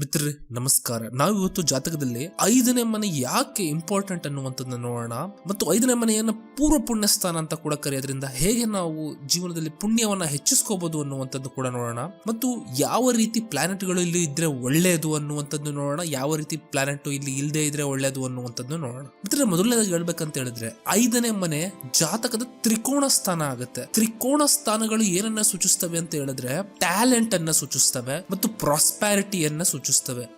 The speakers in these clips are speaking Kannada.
ಮಿತ್ರರೇ, ನಮಸ್ಕಾರ. ನಾವು ಇವತ್ತು ಜಾತಕದಲ್ಲಿ ಐದನೇ ಮನೆ ಯಾಕೆ ಇಂಪಾರ್ಟೆಂಟ್ ಅನ್ನುವಂಥದ್ದನ್ನ ನೋಡೋಣ. ಮತ್ತು ಐದನೇ ಮನೆಯನ್ನ ಪೂರ್ವ ಪುಣ್ಯ ಸ್ಥಾನ ಅಂತ ಕೂಡ ಕರೆಯೋದ್ರಿಂದ ಹೇಗೆ ನಾವು ಜೀವನದಲ್ಲಿ ಪುಣ್ಯವನ್ನ ಹೆಚ್ಚಿಸ್ಕೋಬಹುದು ಅನ್ನುವಂಥದ್ದು ಕೂಡ ನೋಡೋಣ. ಮತ್ತು ಯಾವ ರೀತಿ ಪ್ಲಾನೆಟ್ಗಳು ಇಲ್ಲಿ ಇದ್ರೆ ಒಳ್ಳೆಯದು ಅನ್ನುವಂಥದ್ದು ನೋಡೋಣ. ಯಾವ ರೀತಿ ಪ್ಲಾನೆಟ್ ಇಲ್ಲಿ ಇಲ್ಲದೆ ಇದ್ರೆ ಒಳ್ಳೆಯದು ಅನ್ನುವಂಥದ್ದು ನೋಡೋಣ. ಮಿತ್ರ ಮೊದಲನೇದಾಗಿ ಹೇಳ್ಬೇಕಂತ ಹೇಳಿದ್ರೆ ಐದನೇ ಮನೆ ಜಾತಕದ ತ್ರಿಕೋಣ ಸ್ಥಾನ ಆಗುತ್ತೆ. ತ್ರಿಕೋಣ ಸ್ಥಾನಗಳು ಏನನ್ನ ಸೂಚಿಸ್ತವೆ ಅಂತ ಹೇಳಿದ್ರೆ ಟ್ಯಾಲೆಂಟ್ ಅನ್ನ ಸೂಚಿಸ್ತವೆ ಮತ್ತು ಪ್ರಾಸ್ಪ್ಯಾರಿಟಿಯನ್ನ ಸೂಚಿಸ್ತವೆ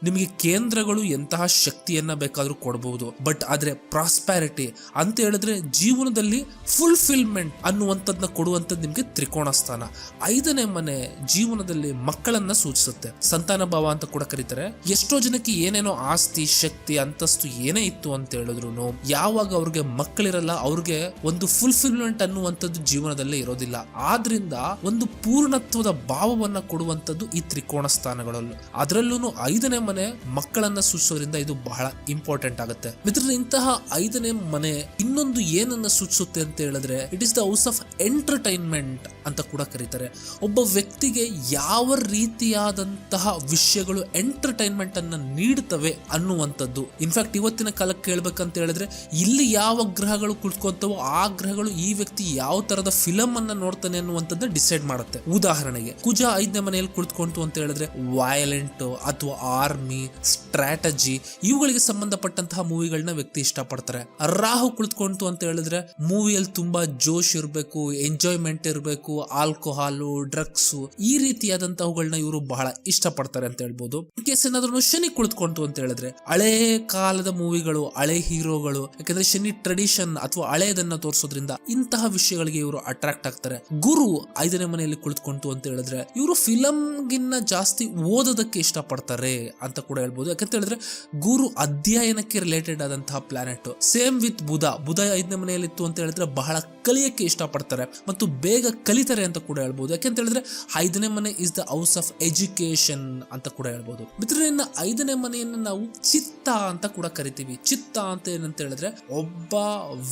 ನಿಮಗೆ ಕೇಂದ್ರಗಳು ಎಂತಹ ಶಕ್ತಿಯನ್ನ ಬೇಕಾದ್ರೂ ಕೊಡಬಹುದು ಬಟ್ ಆದ್ರೆ ಪ್ರಾಸ್ಪ್ಯಾರಿಟಿ ಅಂತ ಹೇಳಿದ್ರೆ ಜೀವನದಲ್ಲಿ ಫುಲ್ಫಿಲ್ಮೆಂಟ್ ಅನ್ನುವಂಥದ್ನ ಕೊಡುವಂಥದ್ದು ನಿಮಗೆ ತ್ರಿಕೋಣ ಸ್ಥಾನ ಐದನೇ ಮನೆ ಜೀವನದಲ್ಲಿ ಮಕ್ಕಳನ್ನ ಸೂಚಿಸುತ್ತೆ. ಸಂತಾನ ಭಾವ ಅಂತ ಕೂಡ ಕರೀತಾರೆ. ಎಷ್ಟೋ ಜನಕ್ಕೆ ಏನೇನೋ ಆಸ್ತಿ, ಶಕ್ತಿ, ಅಂತಸ್ತು ಏನೇ ಇತ್ತು ಅಂತ ಹೇಳಿದ್ರು ಯಾವಾಗ ಅವ್ರಿಗೆ ಮಕ್ಕಳಿರಲ್ಲ ಅವ್ರಿಗೆ ಒಂದು ಫುಲ್ಫಿಲ್ಮೆಂಟ್ ಅನ್ನುವಂಥದ್ದು ಜೀವನದಲ್ಲಿ ಇರೋದಿಲ್ಲ. ಆದ್ರಿಂದ ಒಂದು ಪೂರ್ಣತ್ವದ ಭಾವವನ್ನ ಕೊಡುವಂಥದ್ದು ಈ ತ್ರಿಕೋಣ ಸ್ಥಾನಗಳಲ್ಲೂ ಅದರಲ್ಲೂ ಐದನೇ ಮನೆ ಮಕ್ಕಳನ್ನ ಸೂಚಿಸೋದ್ರಿಂದ ಇದು ಬಹಳ ಇಂಪಾರ್ಟೆಂಟ್ ಆಗುತ್ತೆ. ಮಿತ್ರರೇ ಇಂತಹ ಐದನೇ ಮನೆ ಇನ್ನೊಂದು ಏನನ್ನ ಸೂಚಿಸುತ್ತೆ ಅಂತ ಹೇಳಿದ್ರೆ it is the house of entertainment ಅಂತ ಕೂಡ ಕರೀತಾರೆ. ಒಬ್ಬ ವ್ಯಕ್ತಿಗೆ ಯಾವ ರೀತಿಯಾದಂತಹ ವಿಷಯಗಳು ಎಂಟರ್ಟೈನ್ಮೆಂಟ್ ಅನ್ನ ನೀಡುತ್ತವೆ ಅನ್ನುವಂಥದ್ದು. ಇನ್ಫ್ಯಾಕ್ಟ್ ಇವತ್ತಿನ ಕಾಲಕ್ಕೆ ಕೇಳ್ಬೇಕಂತ ಹೇಳಿದ್ರೆ, ಇಲ್ಲಿ ಯಾವ ಗ್ರಹಗಳು ಕುಳಿತುಕೊಂತವೋ ಆ ಗ್ರಹಗಳು ಈ ವ್ಯಕ್ತಿ ಯಾವ ತರದ ಫಿಲಂ ಅನ್ನ ನೋಡ್ತಾನೆ ಅನ್ನುವಂಥದ್ದು ಡಿಸೈಡ್ ಮಾಡುತ್ತೆ. ಉದಾಹರಣೆಗೆ, ಕುಜ ಐದನೇ ಮನೆಯಲ್ಲಿ ಕುಳಿತುಕೊಂತು ಅಂತ ಹೇಳಿದ್ರೆ ವಯಲೆಂಟ್ ಅಥವಾ ಆರ್ಮಿ, ಸ್ಟ್ರಾಟಜಿ ಇವುಗಳಿಗೆ ಸಂಬಂಧಪಟ್ಟಂತಹ ಮೂವಿಗಳನ್ನ ವ್ಯಕ್ತಿ ಇಷ್ಟಪಡ್ತಾರೆ. ರಾಹು ಕುಳಿತುಕೊಂತು ಅಂತ ಹೇಳಿದ್ರೆ ಮೂವಿಯಲ್ಲಿ ತುಂಬಾ ಜೋಶ್ ಇರಬೇಕು ಎಂಜಾಯ್ಮೆಂಟ್ ಇರಬೇಕು ಆಲ್ಕೋಹಾಲು ಡ್ರಗ್ಸ್ ಈ ರೀತಿಯಾದಂತಹವುಗಳನ್ನ ಇವರು ಬಹಳ ಇಷ್ಟಪಡ್ತಾರೆ ಅಂತ ಹೇಳ್ಬೋದು. ಕೇಸ್ ಏನಾದ್ರು ಶನಿ ಕುಳಿತುಕೊಂತು ಅಂತ ಹೇಳಿದ್ರೆ ಹಳೆ ಕಾಲದ ಮೂವಿಗಳು, ಹಳೆ ಹೀರೋಗಳು, ಯಾಕಂದ್ರೆ ಶನಿ ಟ್ರೆಡಿಷನ್ ಅಥವಾ ಹಳೆಯದನ್ನ ತೋರಿಸೋದ್ರಿಂದ ಇಂತಹ ವಿಷಯಗಳಿಗೆ ಇವರು ಅಟ್ರಾಕ್ಟ್ ಆಗ್ತಾರೆ. ಗುರು ಐದನೇ ಮನೆಯಲ್ಲಿ ಕುಳಿತುಕೊಂತು ಅಂತ ಹೇಳಿದ್ರೆ ಇವರು ಫಿಲಂಗಿನ್ನ ಜಾಸ್ತಿ ಓದೋದಕ್ಕೆ ಇಷ್ಟಪಡ್ತಾರೆ. ಅಂತ ಕೂಡ ಹೇಳ್ಬೋದು. ಯಾಕಂತ ಹೇಳಿದ್ರೆ ಗುರು ಅಧ್ಯಯನಕ್ಕೆ ರಿಲೇಟೆಡ್ ಆದಂತಹ planet same with Budha. Budha ಐದನೇ ಮನೆಯಲ್ಲಿತ್ತು ಅಂತ ಹೇಳಿದ್ರೆ ಬಹಳ ಕಲಿಯಕ್ಕೆ ಇಷ್ಟಪಡ್ತಾರೆ ಮತ್ತು ಬೇಗ ಕಲಿತಾರೆ ಅಂತ ಕೂಡ ಹೇಳ್ಬೋದು. ಯಾಕೆಂತ ಹೇಳಿದ್ರೆ ಐದನೇ ಮನೆ is the house of education ಅಂತ ಕೂಡ ಹೇಳ್ಬೋದು. ಮಿತ್ರ ಇನ್ನ ಐದನೇ ಮನೆಯನ್ನು ನಾವು ಚಿತ್ತ ಅಂತ ಕೂಡ ಕರಿತೀವಿ. ಚಿತ್ತ ಅಂತ ಏನಂತ ಹೇಳಿದ್ರೆ ಒಬ್ಬ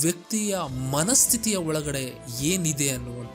ವ್ಯಕ್ತಿಯ ಮನಸ್ಥಿತಿಯ ಒಳಗಡೆ ಏನಿದೆ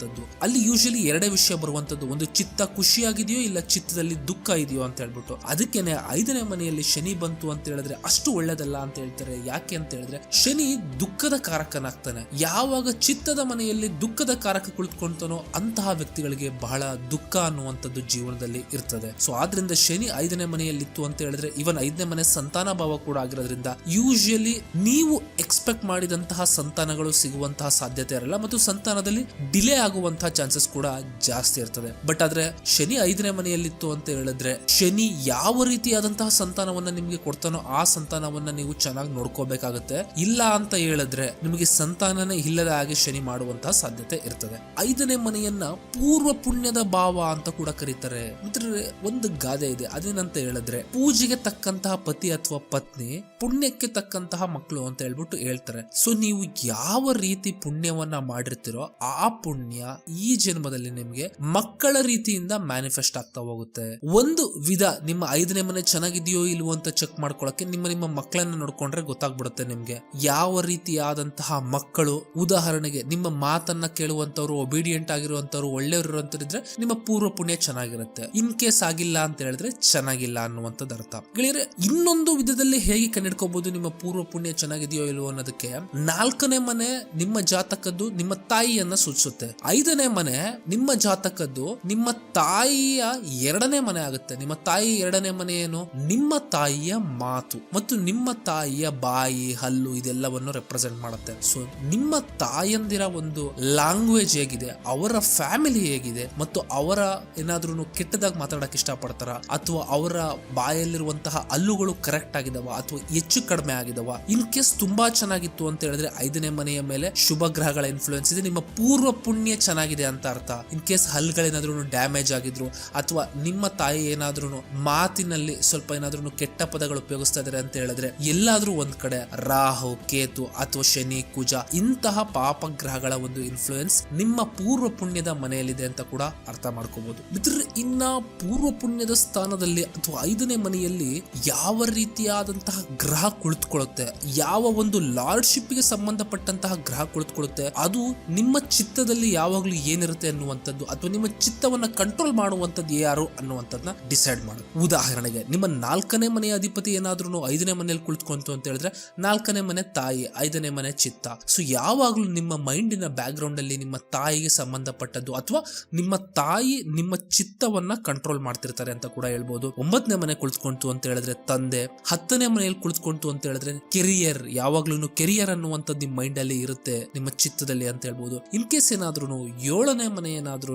ಅನ್ನುವಂಥದ್ದು ಅಲ್ಲಿ ಯೂಶಲಿ ಎರಡೇ ವಿಷಯ ಬರುವಂಥದ್ದು ಒಂದು ಚಿತ್ತ ಖುಷಿಯಾಗಿದೆಯೋ ಇಲ್ಲ ಚಿತ್ತದಲ್ಲಿ ದುಃಖ ಇದೆಯೋ ಅಂತ ಹೇಳ್ಬಿಟ್ಟು. ಅದಕ್ಕೇನೆ ಐದನೇ ಮನೆಯಲ್ಲಿ ಶನಿ ಬಂತು ಅಂತ ಹೇಳಿದ್ರೆ ಅಷ್ಟು ಒಳ್ಳೇದಲ್ಲ ಅಂತ ಹೇಳ್ತಾರೆ. ಯಾಕೆ ಅಂತ ಹೇಳಿದ್ರೆ ಶನಿ ದುಃಖದ ಕಾರಕನಾಗ್ತಾನೆ. ಯಾವಾಗ ಚಿತ್ತದ ಮನೆಯಲ್ಲಿ ದುಃಖದ ಕಾರಕ ಕುಳಿತುಕೊಳ್ತಾನೋ ಅಂತಹ ವ್ಯಕ್ತಿಗಳಿಗೆ ಬಹಳ ದುಃಖ ಅನ್ನುವಂಥದ್ದು ಜೀವನದಲ್ಲಿ ಇರ್ತದೆ. ಸೊ ಆದ್ರಿಂದ ಶನಿ ಐದನೇ ಮನೆಯಲ್ಲಿತ್ತು ಅಂತ ಹೇಳಿದ್ರೆ ಇವನ್ ಐದನೇ ಮನೆ ಸಂತಾನ ಭಾವ ಕೂಡ ಆಗಿರೋದ್ರಿಂದ ಯೂಶಲಿ ನೀವು ಎಕ್ಸ್ಪೆಕ್ಟ್ ಮಾಡಿದಂತಹ ಸಂತಾನಗಳು ಸಿಗುವಂತಹ ಸಾಧ್ಯತೆ ಇರಲ್ಲ. ಮತ್ತು ಸಂತಾನದಲ್ಲಿ ಡಿಲೇ ಆಗುವಂತಹ ಚಾನ್ಸಸ್ ಕೂಡ ಜಾಸ್ತಿ ಇರ್ತದೆ ಬಟ್ ಆದ್ರೆ ಶನಿ ಐದನೇ ಮನೆಯಲ್ಲಿತ್ತು ಅಂತ ಹೇಳಿದ್ರೆ ಶನಿ ಯಾವ ರೀತಿಯಾದಂತಹ ಸಂತಾನವನ್ನ ನಿಮ್ಗೆ ಕೊಡ್ತಾನೋ ಆ ಸಂತಾನವನ್ನ ನೀವು ಚೆನ್ನಾಗಿ ನೋಡ್ಕೋಬೇಕಾಗುತ್ತೆ. ಇಲ್ಲ ಅಂತ ಹೇಳಿದ್ರೆ ನಿಮಗೆ ಸಂತಾನನೇ ಇಲ್ಲದ ಹಾಗೆ ಶನಿ ಮಾಡುವಂತಹ ಸಾಧ್ಯತೆ ಇರ್ತದೆ. ಐದನೇ ಮನೆಯನ್ನ ಪೂರ್ವ ಪುಣ್ಯದ ಭಾವ ಅಂತ ಕೂಡ ಕರೀತಾರೆ. ಮಿತ್ರರೇ, ಒಂದು ಗಾದೆ ಇದೆ. ಅದೇನಂತ ಹೇಳಿದ್ರೆ ಪೂಜೆಗೆ ತಕ್ಕಂತಹ ಪತಿ ಅಥವಾ ಪತ್ನಿ ಪುಣ್ಯಕ್ಕೆ ತಕ್ಕಂತಹ ಮಕ್ಕಳು ಅಂತ ಹೇಳ್ಬಿಟ್ಟು ಹೇಳ್ತಾರೆ. ಸೊ ನೀವು ಯಾವ ರೀತಿ ಪುಣ್ಯವನ್ನ ಮಾಡಿರ್ತೀರೋ ಆ ಪುಣ್ಯ ಈ ಜನ್ಮದಲ್ಲಿ ನಿಮ್ಗೆ ಮಕ್ಕಳ ರೀತಿಯಿಂದ ಮ್ಯಾನಿಫೆಸ್ಟ್ ಆಗ್ತಾ ಹೋಗುತ್ತೆ. ಒಂದು ವಿಧ ನಿಮ್ಮ ಐದನೇ ಮನೆ ಚೆನ್ನಾಗಿದೆಯೋ ಇಲ್ವೋ ಅಂತ ಚೆಕ್ ಮಾಡ್ಕೊಳಕ್ಕೆ ನಿಮ್ಮ ನಿಮ್ಮ ಮಕ್ಕಳನ್ನ ನೋಡ್ಕೊಂಡ್ರೆ ಗೊತ್ತಾಗ್ಬಿಡುತ್ತೆ ನಿಮ್ಗೆ. ಯಾವ ರೀತಿಯಾದಂತಹ ಮಕ್ಕಳು, ಉದಾಹರಣೆಗೆ ನಿಮ್ಮ ಮಾತನ್ನ ಕೇಳುವಂತವ್ರು ಒಬಿಡಿಯಂಟ್ ಆಗಿರುವಂತವ್ರು ಒಳ್ಳೆಯವರು ಇದ್ರೆ ನಿಮ್ಮ ಪೂರ್ವ ಪುಣ್ಯ ಚೆನ್ನಾಗಿರುತ್ತೆ. ಇನ್ ಕೇಸ್ ಆಗಿಲ್ಲ ಅಂತ ಹೇಳಿದ್ರೆ ಚೆನ್ನಾಗಿಲ್ಲ ಅನ್ನುವಂಥದ್ದು ಅರ್ಥ. ಗೆಳೆಯರೆ, ಇನ್ನೊಂದು ವಿಧದಲ್ಲಿ ಹೇಗೆ ಕಂಡಿಡ್ಕೋಬಹುದು ನಿಮ್ಮ ಪೂರ್ವ ಪುಣ್ಯ ಚೆನ್ನಾಗಿದೆಯೋ ಇಲ್ವೋ ಅನ್ನೋದಕ್ಕೆ ನಾಲ್ಕನೇ ಮನೆ ನಿಮ್ಮ ಜಾತಕದ್ದು ನಿಮ್ಮ ತಾಯಿಯನ್ನ ಸೂಚಿಸುತ್ತೆ. ಐದನೇ ಮನೆ ನಿಮ್ಮ ಜಾತಕದ್ದು, ನಿಮ್ಮ ತಾಯಿಯ ಎರಡನೇ ಮನೆ ಆಗುತ್ತೆ. ನಿಮ್ಮ ತಾಯಿ ಎರಡನೇ ಮನೆ ಏನು? ನಿಮ್ಮ ತಾಯಿಯ ಮಾತು ಮತ್ತು ನಿಮ್ಮ ತಾಯಿಯ ಬಾಯಿ, ಹಲ್ಲು ಇದೆಲ್ಲವನ್ನು ರೆಪ್ರೆಸೆಂಟ್ ಮಾಡುತ್ತೆ. ಸೊ ನಿಮ್ಮ ತಾಯಂದಿರ ಒಂದು ಲ್ಯಾಂಗ್ವೇಜ್ ಹೇಗಿದೆ, ಅವರ ಫ್ಯಾಮಿಲಿ ಹೇಗಿದೆ ಮತ್ತು ಅವರ ಏನಾದ್ರೂ ಕೆಟ್ಟದಾಗ ಮಾತಾಡಕ್ ಇಷ್ಟಪಡ್ತಾರ? ಅಥವಾ ಅವರ ಬಾಯಲ್ಲಿರುವಂತಹ ಹಲ್ಲುಗಳು ಕರೆಕ್ಟ್ ಆಗಿದವ ಅಥವಾ ಹೆಚ್ಚು ಕಡಿಮೆ ಆಗಿದವ? ಇನ್ ಕೇಸ್ ತುಂಬಾ ಚೆನ್ನಾಗಿತ್ತು ಅಂತ ಹೇಳಿದ್ರೆ ಐದನೇ ಮನೆಯ ಮೇಲೆ ಶುಭ ಗ್ರಹಗಳ ಇನ್ಫ್ಲೂಯೆನ್ಸ್ ಇದೆ. ನಿಮ್ಮ ಪೂರ್ವ ಪುಣ್ಯ ಚೆನ್ನಾಗಿದೆ ಅಂತ ಅರ್ಥ. ಇನ್ ಕೇಸ್ ಹಲ್ಗಳೇನಾದ್ರೂ ಡ್ಯಾಮೇಜ್ ಆಗಿದ್ರು, ಅಥವಾ ನಿಮ್ಮ ತಾಯಿ ಏನಾದ್ರೂ ಮಾತಿನಲ್ಲಿ ಸ್ವಲ್ಪ ಏನಾದ್ರೂ ಕೆಟ್ಟ ಪದಗಳು ಉಪಯೋಗಿಸ್ತಾ ಇದಾರೆ ಅಂತ ಹೇಳಿದ್ರೆ, ಎಲ್ಲಾದ್ರೂ ಒಂದ್ ಕಡೆ ರಾಹು, ಕೇತು ಅಥವಾ ಶನಿ, ಕುಜ ಇಂತಹ ಪಾಪ ಗ್ರಹಗಳ ಒಂದು ಇನ್ಫ್ಲೂಯೆನ್ಸ್ ನಿಮ್ಮ ಪೂರ್ವ ಪುಣ್ಯದ ಮನೆಯಲ್ಲಿದೆ ಅಂತ ಕೂಡ ಅರ್ಥ ಮಾಡ್ಕೋಬಹುದು ಮಿತ್ರ ಇನ್ನ ಪೂರ್ವ ಪುಣ್ಯದ ಸ್ಥಾನದಲ್ಲಿ ಅಥವಾ ಐದನೇ ಮನೆಯಲ್ಲಿ ಯಾವ ರೀತಿಯಾದಂತಹ ಗ್ರಹ ಕುಳಿತುಕೊಳ್ಳುತ್ತೆ, ಯಾವ ಒಂದು ಲಾರ್ಡ್ಶಿಪ್ಗೆ ಸಂಬಂಧಪಟ್ಟಂತಹ ಗ್ರಹ ಕುಳಿತುಕೊಳ್ಳುತ್ತೆ, ಅದು ನಿಮ್ಮ ಚಿತ್ತದಲ್ಲಿ ಯಾವಾಗ್ಲೂ ಏನಿರುತ್ತೆ ಅನ್ನುವಂಥದ್ದು ಅಥವಾ ನಿಮ್ಮ ಚಿತ್ತವನ್ನ ಕಂಟ್ರೋಲ್ ಮಾಡುವಂಥದ್ದು ಯಾರು ಅನ್ನುವಂಥದ್ದನ್ನ ಡಿಸೈಡ್ ಮಾಡು. ಉದಾಹರಣೆಗೆ, ನಿಮ್ಮ ನಾಲ್ಕನೇ ಮನೆಯ ಅಧಿಪತಿ ಏನಾದ್ರೂ ಐದನೇ ಮನೆಯಲ್ಲಿ ಕುಳಿತುಕೊಂತು ಅಂತ ಹೇಳಿದ್ರೆ, ನಾಲ್ಕನೇ ಮನೆ ತಾಯಿ, ಐದನೇ ಮನೆ ಚಿತ್ತ. ಸೊ ಯಾವಾಗಲೂ ನಿಮ್ಮ ಮೈಂಡಿನ ಬ್ಯಾಕ್ ಗ್ರೌಂಡ್ ಅಲ್ಲಿ ನಿಮ್ಮ ತಾಯಿಗೆ ಸಂಬಂಧಪಟ್ಟದ್ದು ಅಥವಾ ನಿಮ್ಮ ತಾಯಿ ನಿಮ್ಮ ಚಿತ್ತವನ್ನ ಕಂಟ್ರೋಲ್ ಮಾಡ್ತಿರ್ತಾರೆ ಅಂತ ಕೂಡ ಹೇಳ್ಬೋದು. ಒಂಬತ್ತನೇ ಮನೆ ಕುಳಿತುಕೊಂತು ಅಂತ ಹೇಳಿದ್ರೆ ತಂದೆ, ಹತ್ತನೇ ಮನೆಯಲ್ಲಿ ಕುಳಿತುಕೊಂತು ಅಂತ ಹೇಳಿದ್ರೆ ಕೆರಿಯರ್ ಯಾವಾಗ್ಲೂ ಕೆರಿಯರ್ ಅನ್ನುವಂಥದ್ದು ನಿಮ್ಮ ಮೈಂಡ್ ಅಲ್ಲಿ ಇರುತ್ತೆ, ನಿಮ್ಮ ಚಿತ್ತದಲ್ಲಿ ಅಂತ ಹೇಳ್ಬೋದು. ಇನ್ ಕೇಸ್ ಏನಾದ್ರೂ ಏಳನೇ ಮನೆ ಏನಾದ್ರೂ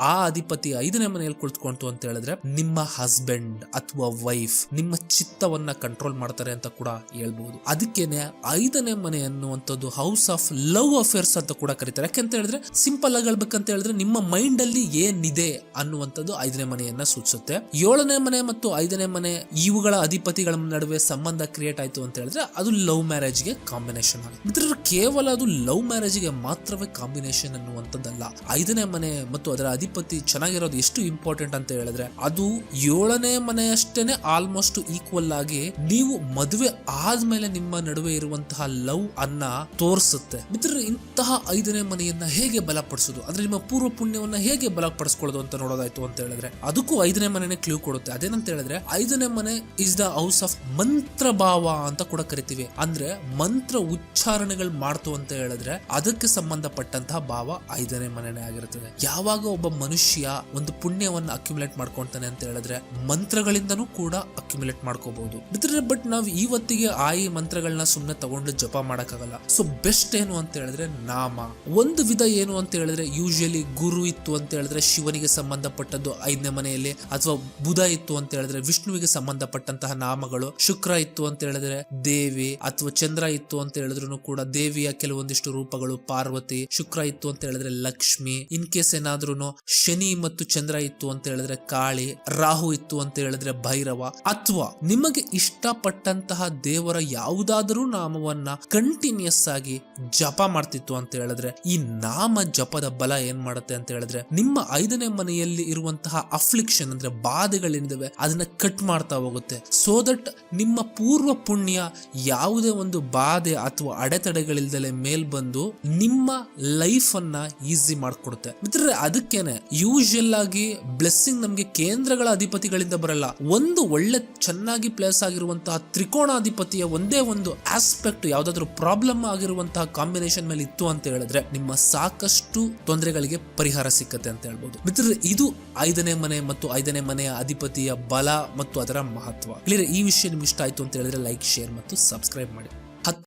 ಆ ಅಧಿಪತಿ ಐದನೇ ಮನೆಯಲ್ಲಿ ಕುಳಿತುಕೊಂತು ಅಂತ ಹೇಳಿದ್ರೆ, ನಿಮ್ಮ ಹಸ್ಬೆಂಡ್ ಅಥವಾ ವೈಫ್ ನಿಮ್ಮ ಚಿತ್ತವನ್ನ ಕಂಟ್ರೋಲ್ ಮಾಡ್ತಾರೆ ಅಂತ ಕೂಡ ಹೇಳ್ಬಹುದು ಅದಕ್ಕೇನೆ ಐದನೇ ಮನೆ ಅನ್ನುವಂಥದ್ದು ಹೌಸ್ ಆಫ್ ಲವ್ ಅಫೇರ್ಸ್ ಅಂತ ಕೂಡ ಕರೀತಾರೆ. ಯಾಕೆಂತ ಹೇಳಿದ್ರೆ ಸಿಂಪಲ್ ಆಗಿ ಹೇಳ್ಬೇಕಂತ ಹೇಳಿದ್ರೆ, ನಿಮ್ಮ ಮೈಂಡ್ ಅಲ್ಲಿ ಏನಿದೆ ಅನ್ನುವಂಥದ್ದು ಐದನೇ ಮನೆಯನ್ನ ಸೂಚಿಸುತ್ತೆ. ಏಳನೇ ಮನೆ ಮತ್ತು ಐದನೇ ಮನೆ ಇವುಗಳ ಅಧಿಪತಿಗಳ ನಡುವೆ ಸಂಬಂಧ ಕ್ರಿಯೇಟ್ ಆಯ್ತು ಅಂತ ಹೇಳಿದ್ರೆ, ಅದು ಲವ್ ಮ್ಯಾರೇಜ್ಗೆ ಕಾಂಬಿನೇಷನ್ ಆಗುತ್ತೆ. ಕೇವಲ ಅದು ಲವ್ ಮ್ಯಾರೇಜ್ಗೆ ಮಾತ್ರವೇ ಕಾಂಬಿನೇಷನ್ ಅನ್ನುವಂಥದ್ದಲ್ಲ ಐದನೇ ಮನೆ ಮತ್ತು ಅದರ ಅಧಿಪತಿ ಚೆನ್ನಾಗಿರೋದು ಎಷ್ಟು ಇಂಪಾರ್ಟೆಂಟ್ ಅಂತ ಹೇಳಿದ್ರೆ, ಅದು ಏಳನೇ ಮನೆಯಷ್ಟೇನೆ ಆಲ್ಮೋಸ್ಟ್ ಈಕ್ವಲ್ ಆಗಿ ನೀವು ಮದುವೆ ಆದ್ಮೇಲೆ ನಿಮ್ಮ ನಡುವೆ ಇರುವಂತಹ ಲವ್ ಅನ್ನ ತೋರಿಸುತ್ತೆ. ಮಿತ್ರರು ಇಂತಹ ಐದನೇ ಮನೆಯನ್ನ ಹೇಗೆ ಬಲಪಡಿಸೋದು? ಅಂದ್ರೆ ನಿಮ್ಮ ಪೂರ್ವ ಪುಣ್ಯವನ್ನ ಹೇಗೆ ಬಲಪಡಿಸ್ಕೊಳ್ಳೋದು ಅಂತ ನೋಡೋದಾಯ್ತು ಅಂತ ಹೇಳಿದ್ರೆ, ಅದಕ್ಕೂ ಐದನೇ ಮನೆನೇ ಕ್ಲೂ ಕೊಡುತ್ತೆ. ಅದೇನಂತ ಹೇಳಿದ್ರೆ, ಐದನೇ ಮನೆ ಇಸ್ ದ ಹೌಸ್ ಆಫ್ ಮಂತ್ರ ಭಾವ ಅಂತ ಕೂಡ ಕರಿತೀವಿ. ಅಂದ್ರೆ ಮಂತ್ರ ಉಚ್ಚಾರಣೆಗಳು ಮಾಡ್ತು ಅಂತ ಹೇಳಿದ್ರೆ, ಅದಕ್ಕೆ ಸಂಬಂಧಪಟ್ಟಂತಹ ಭಾವ ಐದನೇ ಮನೆನೇ ಆಗಿರುತ್ತದೆ. ಯಾವಾಗ ಒಬ್ಬ ಮನುಷ್ಯ ಒಂದು ಪುಣ್ಯವನ್ನ ಅಕ್ಯುಮುಲೇಟ್ ಮಾಡ್ಕೊಂತಾನೆ ಅಂತ ಹೇಳಿದ್ರೆ ಮಂತ್ರಗಳಿಂದನೂ ಕೂಡ ಅಕ್ಯುಮುಲೇಟ್ ಮಾಡ್ಕೋಬಹುದು ಬಟ್ ನಾವು ಇವತ್ತಿಗೆ ಆ ಈ ಮಂತ್ರಗಳನ್ನ ಸುಮ್ಮನೆ ತಗೊಂಡು ಜಪ ಮಾಡಕ್ಕಾಗಲ್ಲ. ಸೊ ಬೆಸ್ಟ್ ಏನು ಅಂತ ಹೇಳಿದ್ರೆ ನಾಮ. ಒಂದು ವಿಧ ಏನು ಅಂತ ಹೇಳಿದ್ರೆ ಯೂಶಲಿ ಗುರು ಇತ್ತು ಅಂತ ಹೇಳಿದ್ರೆ ಶಿವನಿಗೆ ಸಂಬಂಧಪಟ್ಟದ್ದು ಐದನೇ ಮನೆಯಲ್ಲಿ ಅಥವಾ ಬುಧ ಇತ್ತು ಅಂತ ಹೇಳಿದ್ರೆ ವಿಷ್ಣುವಿಗೆ ಸಂಬಂಧಪಟ್ಟಂತಹ ನಾಮಗಳು. ಶುಕ್ರ ಇತ್ತು ಅಂತ ಹೇಳಿದ್ರೆ ದೇವಿ ಅಥವಾ ಚಂದ್ರ ಇತ್ತು ಅಂತ ಹೇಳಿದ್ರು ಕೂಡ ದೇವಿಯ ಕೆಲವೊಂದಿಷ್ಟು ರೂಪಗಳು ಪಾರ್ವತಿ, ಶುಕ್ರ ಇತ್ತು ಅಂತ ಹೇಳಿದ್ರೆ ಲಕ್ಷ್ಮಿ ಇನ್ ಕೇಸ್ ಏನಾದ್ರೂ ಶನಿ ಮತ್ತು ಚಂದ್ರ ಇತ್ತು ಅಂತ ಹೇಳಿದ್ರೆ ಕಾಳಿ, ರಾಹು ಇತ್ತು ಅಂತ ಹೇಳಿದ್ರೆ ಭೈರವ, ಅಥವಾ ನಿಮಗೆ ಇಷ್ಟಪಟ್ಟಂತಹ ದೇವರ ಯಾವುದಾದರೂ ನಾಮವನ್ನ ಕಂಟಿನ್ಯೂಸ್ ಆಗಿ ಜಪ ಮಾಡ್ತಿತ್ತು ಅಂತ ಹೇಳಿದ್ರೆ, ಈ ನಾಮ ಜಪದ ಬಲ ಏನ್ ಮಾಡುತ್ತೆ ಅಂತ ಹೇಳಿದ್ರೆ, ನಿಮ್ಮ ಐದನೇ ಮನೆಯಲ್ಲಿ ಇರುವಂತಹ ಅಫ್ಲಿಕ್ಷನ್ ಅಂದ್ರೆ ಬಾಧೆಗಳೇನಿದಾವೆ, ಅದನ್ನ ಕಟ್ ಮಾಡ್ತಾ ಹೋಗುತ್ತೆ. ಸೊ ದಟ್ ನಿಮ್ಮ ಪೂರ್ವ ಪುಣ್ಯ ಯಾವುದೇ ಒಂದು ಬಾಧೆ ಅಥವಾ ಅಡೆತಡೆಗಳಿಲ್ದಲೆ ಮೇಲ್ ಬಂದು ನಿಮ್ಮ ಲೈಫ್ ಅನ್ನ ಈಸಿ ಮಾಡ್ಕೊಡುತ್ತೆ. ಮಿತ್ರರೇ, ಅದಕ್ಕೇನೆ ಯೂಶಲ್ ಆಗಿ ಬ್ಲೆಸ್ಸಿಂಗ್ ನಮಗೆ ಕೇಂದ್ರಗಳ ಅಧಿಪತಿಗಳಿಂದ ಬರಲ್ಲ. ಒಂದು ಒಳ್ಳೆ ಚೆನ್ನಾಗಿ ಪ್ಲೇಸ್ ಆಗಿರುವಂತಹ ತ್ರಿಕೋಣಾಧಿಪತಿಯ ಒಂದೇ ಒಂದು ಆಸ್ಪೆಕ್ಟ್ ಯಾವ್ದಾದ್ರು ಪ್ರಾಬ್ಲಮ್ ಆಗಿರುವಂತಹ ಕಾಂಬಿನೇಷನ್ ಮೇಲೆ ಇತ್ತು ಅಂತ ಹೇಳಿದ್ರೆ ನಿಮ್ಮ ಸಾಕಷ್ಟು ತೊಂದರೆಗಳಿಗೆ ಪರಿಹಾರ ಸಿಕ್ಕತ್ತೆ ಅಂತ ಹೇಳ್ಬೋದು. ಮಿತ್ರರು, ಇದು ಐದನೇ ಮನೆ ಮತ್ತು ಐದನೇ ಮನೆಯ ಅಧಿಪತಿಯ ಬಲ ಮತ್ತು ಅದರ ಮಹತ್ವ. ಕ್ಲಿಯರ್ ಈ ವಿಷಯ ನಿಮ್ಗೆ ಇಷ್ಟ ಆಯ್ತು ಅಂತ ಹೇಳಿದ್ರೆ ಲೈಕ್ ಶೇರ್ ಮತ್ತು ಸಬ್ಸ್ಕ್ರೈಬ್ ಮಾಡಿ.